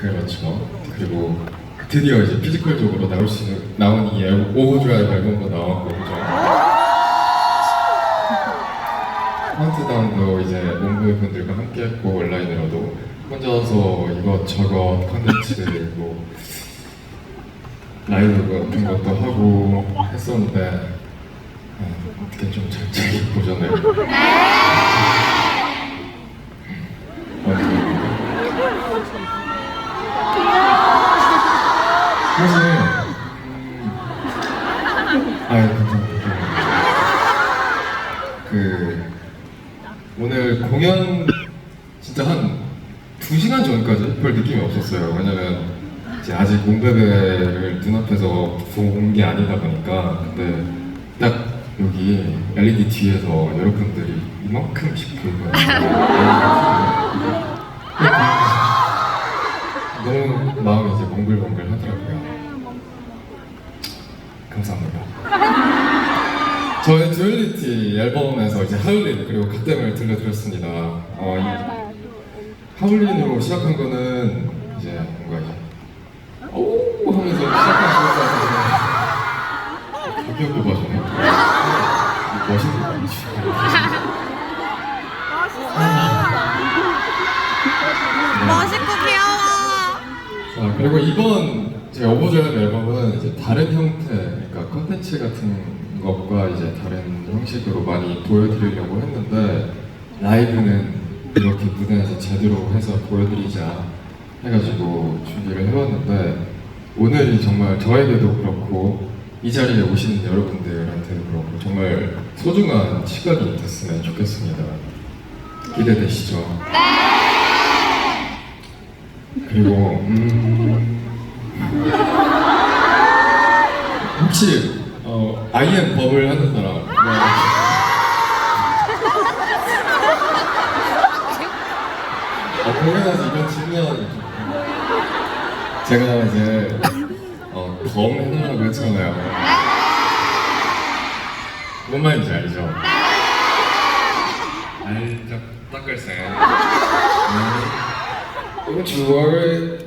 그렇죠. 그리고 드디어 이제 피지컬적으로 나올 수 있는 나온 이 앨범 오브드라이브 앨범도 나왔고 그죠. 카운트다운도 이제 몽골 분들과 함께 했고 온라인으로도 혼자서 이것저것 컨텐츠 뭐 라이브 같은 것도 하고 했었는데 아, 어떻게 좀 보셨나요? 아, 사실 음, 아유 감사합니다. 그 오늘 공연 진짜 한 2시간 전까지 별 느낌이 없었어요. 왜냐면 이제 아직 몽베베를 눈앞에서 본 게 아니다 보니까 근데 딱 여기 LED 뒤에서 여러분들이 이만큼씩 보이고요. 너무 마음이 이제 몽글몽글 하더라고요. 감사합니다. 저의 듀얼리티 앨범에서 이제 하울린 그리고 갓댐을 들려드렸습니다. 어, 이 하울린으로 시작한 거는 이제 뭔가 오 하면서 시작한 거라서 가격도 봐주네. 멋있는 거? 멋있고 자, 그리고 이번 제 오버드라이브 앨범은 이제 다른 형태, 그러니까 컨텐츠 같은 것과 이제 다른 형식으로 많이 보여드리려고 했는데 라이브는 이렇게 무대에서 제대로 해서 보여드리자 해가지고 준비를 해왔는데 오늘이 정말 저에게도 그렇고 이 자리에 오시는 여러분들한테도 그렇고 정말 소중한 시간이 됐으면 좋겠습니다. 기대되시죠? 그리고 음... 혹시 어, 아이엠 버블 하는 사람? 네. 어, 공연에서 이거 치면. 제가 이제 어, 검 해달라고 했잖아요. 뭔 말인지 알죠? 알죠 딱글쎄 이거 주얼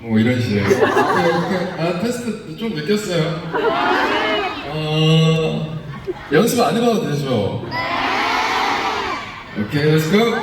뭐 이런 식. 오케이 오케이. 아 테스트 좀 느꼈어요. 어 연습 안 해봐도 되죠. 오케이 let's go.